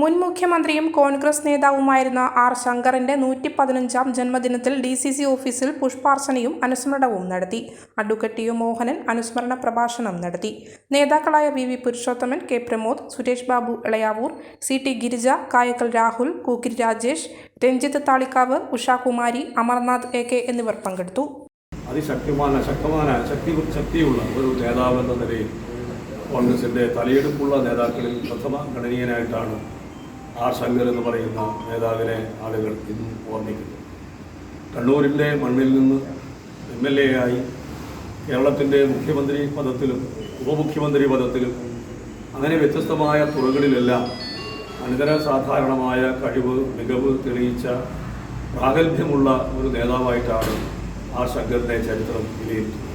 മുൻ മുഖ്യമന്ത്രിയും കോൺഗ്രസ് നേതാവുമായിരുന്ന ആർ ശങ്കറിന്റെ നൂറ്റി പതിനഞ്ചാം ജന്മദിനത്തിൽ ഡി സി സി ഓഫീസിൽ പുഷ്പാർച്ചനയും അനുസ്മരണവും നടത്തി. അഡ്വക്കേറ്റ് യു മോഹനൻ അനുസ്മരണ പ്രഭാഷണം നടത്തി. നേതാക്കളായ V V Purushothaman K Pramod Suresh Babu Elayavoor C T Girija Kayakkal Rahul Kookkiri Rajesh Ranjith Thalikkavu Ushakumari Amarnath A K എന്നിവർ പങ്കെടുത്തു. ശക്തി ശക്തിയുള്ള ഒരു നിലയിൽ തലയെടുപ്പുള്ള നേതാക്കളിൽ പ്രഥമ ഗണനീയനായിട്ടാണ് ആർ ശങ്കർ എന്ന് പറയുന്ന നേതാവിനെ ആളുകൾ ഇന്നും ഓർമ്മിക്കുന്നു. കണ്ണൂരിന്റെ മണ്ണിൽ നിന്ന് എം എൽ എ ആയി കേരളത്തിന്റെ മുഖ്യമന്ത്രി പദത്തിലും ഉപമുഖ്യമന്ത്രി പദത്തിലും അങ്ങനെ വ്യത്യസ്തമായ തുറകളിലെല്ലാം അനിതര സാധാരണമായ കഴിവ് മികവ് തെളിയിച്ച പ്രാഗൽഭ്യമുള്ള ഒരു നേതാവായിട്ടാണ് ആർ ശങ്കറിന്റെ ചരിത്രം വിലയിരുത്തുന്നത്.